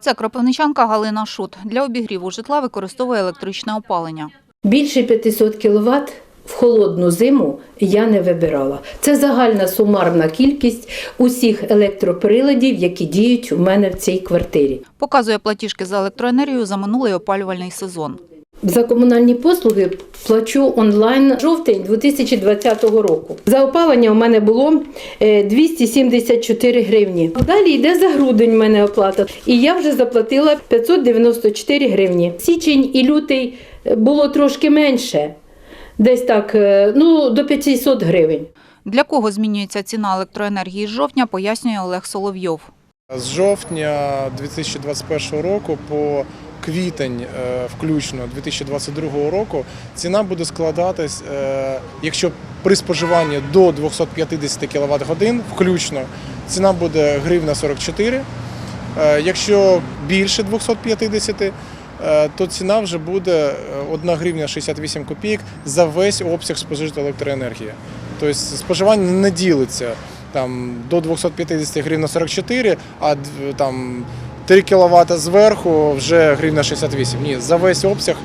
Це кропивничанка Галина Шут. Для обігріву житла використовує електричне опалення. Більше 500 кВт в холодну зиму я не вибирала. Це загальна сумарна кількість усіх електроприладів, які діють у мене в цій квартирі. Показує платіжки за електроенергію за минулий опалювальний сезон. За комунальні послуги плачу онлайн жовтень 2020 року. За опалення у мене було е, 274 гривні. Далі йде за грудень в мене оплата. І я вже заплатила 594 гривні. Січень і лютий е, було трошки менше. Десь так, е, ну, до 500 гривень. Для кого змінюється ціна електроенергії з жовтня, пояснює Олег Соловйов. З жовтня 2021 року по квітень е, включно 2022 року ціна буде складатись, е, якщо при споживанні до 250 кВт годин включно, ціна буде гривна 44. Е, Якщо більше 250, е, то ціна вже буде 1 гривня 68 копійок за весь обсяг спожитої електроенергії. Тобто споживання не ділиться там до 250 гривень 44, а там 3 кВт зверху вже гривна 68. Ні, за весь обсяг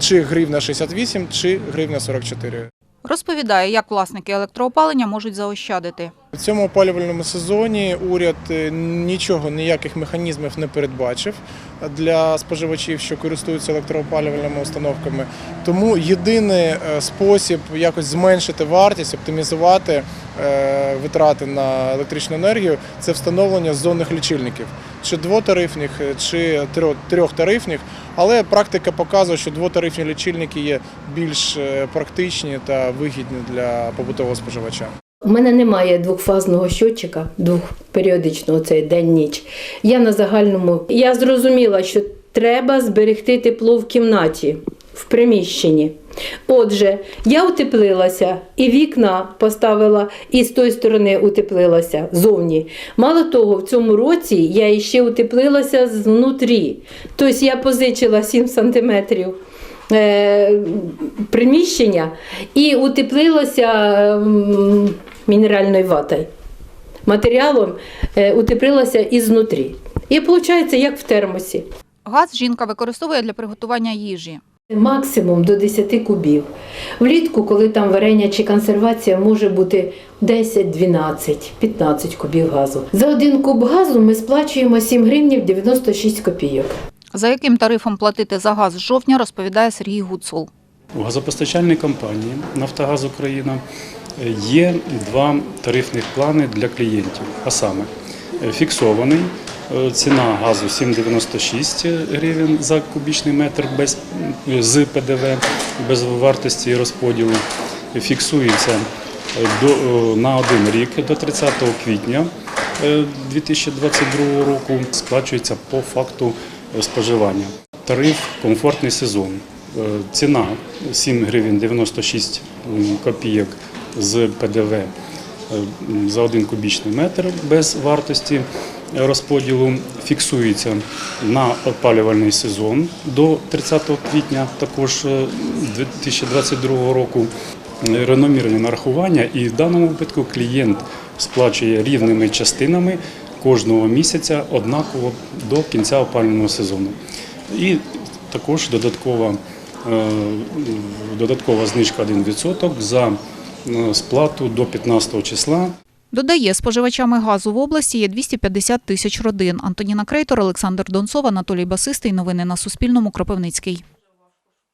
чи гривна 68, чи гривна 44. Розповідає, як власники електроопалення можуть заощадити. У цьому опалювальному сезоні уряд е, нічого, ніяких механізмів не передбачив для споживачів, що користуються електроопалювальними установками. Тому єдиний е, спосіб якось зменшити вартість, оптимізувати е, витрати на електричну енергію це встановлення зонних лічильників, чи двотарифних, е, чи трьохтарифних. Але практика показує, що двотарифні лічильники є більш практичні та вигідні для побутового споживача. У мене немає двохфазного щотчика, двохперіодичного цей день-ніч. Я на загальному. Я зрозуміла, що треба зберегти тепло в кімнаті, в приміщенні. Отже, я утеплилася і вікна поставила, і з тої сторони утеплилася зовні. Мало того, в цьому році я іще утеплилася знутрі. Тобто я позичила 7 сантиметрів е, приміщення і утеплилося мінеральною ватою. Матеріалом е, утеплилася ізнутрі. І виходить, як в термосі. Газ жінка використовує для приготування їжі. Максимум до 10 кубів. Влітку, коли там варення чи консервація, може бути 10, 12, 15 кубів газу. За один куб газу ми сплачуємо 7 гривнів 96 копійок. За яким тарифом платити за газ з жовтня, розповідає Сергій Гуцул. У газопостачальній компанії Нафтогаз Україна є два тарифних плани для клієнтів. А саме е, фіксований е, ціна газу 7,96 гривень за кубічний метр без, з ПДВ, без вартості розподілу. Фіксується е, до, е, на один рік до 30 квітня е, 2022 року. Сплачується по факту е, споживання. Тариф комфортний сезон. Е, Ціна 7 гривень 96 копійок з ПДВ е, за один кубічний метр без вартості розподілу фіксується на опалювальний сезон до 30 квітня також е, 2022 року. Е, Реномірне нарахування і в даному випадку клієнт сплачує рівними частинами кожного місяця однаково до кінця опалювального сезону. І також додаткова, е, додаткова знижка 1% за е, сплату до 15 числа Додає, споживачами газу в області є 250 тисяч родин. Антоніна Крейтор, Олександр Донцов, Анатолій Басистий. Новини на Суспільному. Кропивницький.